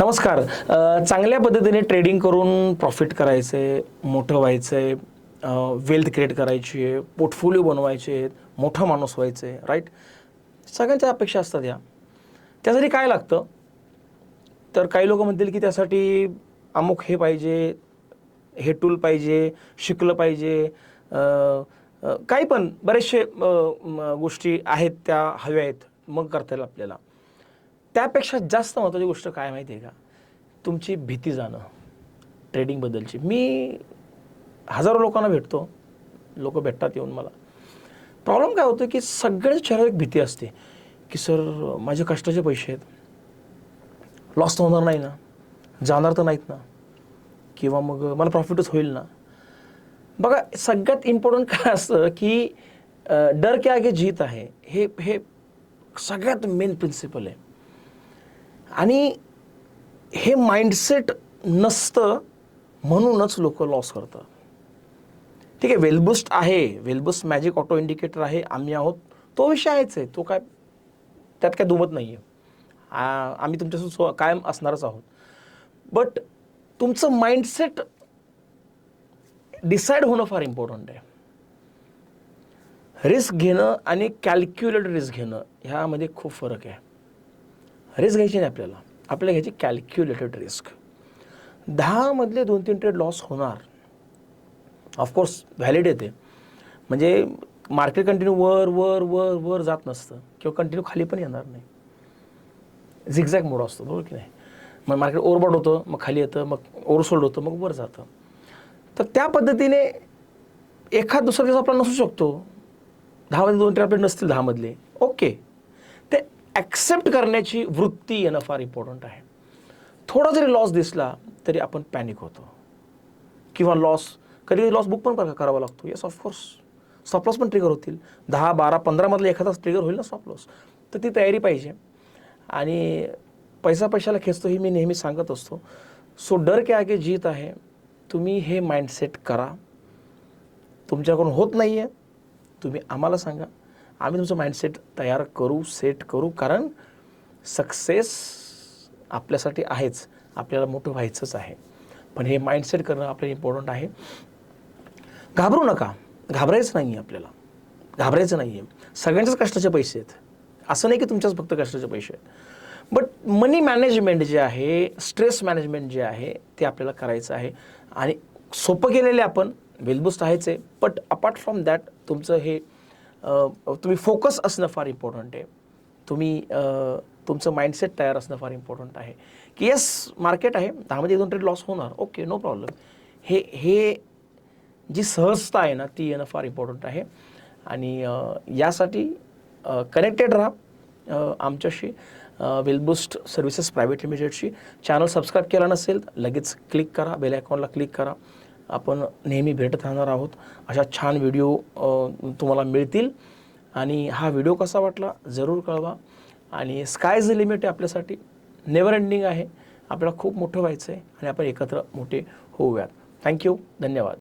नमस्कार. चांगल्या पद्धतीने ट्रेडिंग करून प्रॉफिट करायचं आहे मोठं व्हायचं आहे वेल्थ क्रिएट करायची आहे पोर्टफोलिओ बनवायचे आहेत मोठा माणूस व्हायचं आहे राईट सगळ्यांच्या अपेक्षा असतात या. त्यासाठी काय लागतं? तर काही लोक म्हणतील की त्यासाठी अमुक हे पाहिजे हे टूल पाहिजे शिकलं पाहिजे काही पण बरेचसे गोष्टी आहेत त्या हव्या आहेत मग करता येईल आपल्याला. त्यापेक्षा जास्त महत्त्वाची गोष्ट काय माहिती आहे का? तुमची भीती जाणं ट्रेडिंगबद्दलची मी हजारो लोकांना भेटतो. लोक भेटतात येऊन मला. प्रॉब्लेम काय होतो की सगळ्याच चेहऱ्यावर एक भीती असते की सर माझे कष्टाचे पैसे आहेत. लॉस तर होणार नाही ना. जाणार तर नाहीत ना. किंवा मग मला प्रॉफिटच होईल ना. बघा सगळ्यात इम्पॉर्टंट काय असतं की डर के आगे जीत आहे. हे हे सगळ्यात मेन प्रिन्सिपल आहे. आणि हे माइंडसेट नसतं म्हणूनच लोक लॉस करतात. ठीक आहे वेलबुस्ट आहे. वेलबुस्ट मॅजिक ऑटो इंडिकेटर आहे. आम्ही आहोत. तो विषय आहेच आहे. तो काय त्यात काय दुमत नाही आहे आम्ही तुमच्यासोबत स्व- कायम असणारच आहोत. बट तुमचं माइंडसेट डिसाईड होणं फार इम्पॉर्टंट आहे. रिस्क घेणं आणि कॅल्क्युलेट रिस्क घेणं ह्यामध्ये खूप फरक आहे. रिस्क घ्यायची नाही आपल्याला. आपल्याला घ्यायची कॅल्क्युलेटेड रिस्क दहामधले दोन तीन ट्रेड लॉस होणार. ऑफकोर्स व्हॅलिड येते म्हणजे मार्केट कंटिन्यू वर वर वर वर जात नसतं. किंवा कंटिन्यू खाली पण येणार नाही. झिगझॅग मोड असतो बरोबर की नाही? मग मार्केट ओव्हरबॉड होतं मग खाली येतं मग ओरसोल्ड होतं मग वर जातं. तर त्या पद्धतीने एखाद दुसरा दिवस आपला नसू शकतो. दहामध्ये दोन ट्रेड आपले नसतील दहामधले ओके ते ॲक्सेप्ट करण्याची वृत्ती येणं फार इम्पॉर्टंट आहे. थोडा जरी लॉस दिसला तरी आपण पॅनिक होतो. किंवा लॉस कधी कधी लॉस बुक पण करावा लागतो. Yes of course stop loss पण ट्रिगर होतील. दहा बारा पंधरामधला एखादाच ट्रिगर होईल ना स्टॉप लॉस तर ती तयारी पाहिजे. आणि पैसा पैशाला खेचतो ही मी नेहमी सांगत असतो. सो डर के आगे जीत आहे? तुम्ही हे माइंडसेट करा. तुमच्याकडून होत नाही आहे तुम्ही आम्हाला सांगा. आम्ही तुमचं माइंडसेट तयार करू सेट करू कारण सक्सेस आपल्यासाठी आहेच. आपल्याला मोठं व्हायचंच आहे. पण हे माइंडसेट करणं आपल्याला इम्पॉर्टंट आहे. घाबरू नका. घाबरायचं नाही आहे आपल्याला. घाबरायचं नाही आहे सगळ्यांच्याच कष्टाचे पैसे आहेत. असं नाही की तुमच्याच फक्त कष्टाचे पैसे आहेत. बट मनी मॅनेजमेंट जे आहे स्ट्रेस मॅनेजमेंट जे आहे ते आपल्याला करायचं आहे. आणि सोपं केलेले आपण वेलबुस्ट आहेच आहे. बट अपार्ट फ्रॉम दॅट तुमचं हे तुम्ही फोकस असणं फार इम्पॉर्टंट आहे. तुम्ही तुमचं माइंडसेट तयार असणं फार इम्पॉर्टंट आहे. की येस मार्केट आहे. दहामध्ये दोन ट्रेड लॉस होणार. ओके नो प्रॉब्लेम हे हे जी सहजता आहे ना ती येणं फार इम्पॉर्टंट आहे. आणि यासाठी कनेक्टेड राहा. आमच्याशी वेलबुस्ट सर्व्हिसेस प्रायव्हेट लिमिटेडशी चॅनल सबस्क्राईब केला नसेल लगेच क्लिक करा. बेल आयकॉनला क्लिक करा. आपण नेहमी भेटत राहणार आहोत. अशा छान व्हिडिओ तुम्हाला मिळतील. आणि हा व्हिडिओ कसा वाटला जरूर कळवा. आणि स्काय ज लिमिट आहे आपल्यासाठी. नेवर एंडिंग आहे. आपल्याला खूप मोठं व्हायचं आहे आणि आपण एकत्र मोठे होऊयात. थँक्यू धन्यवाद.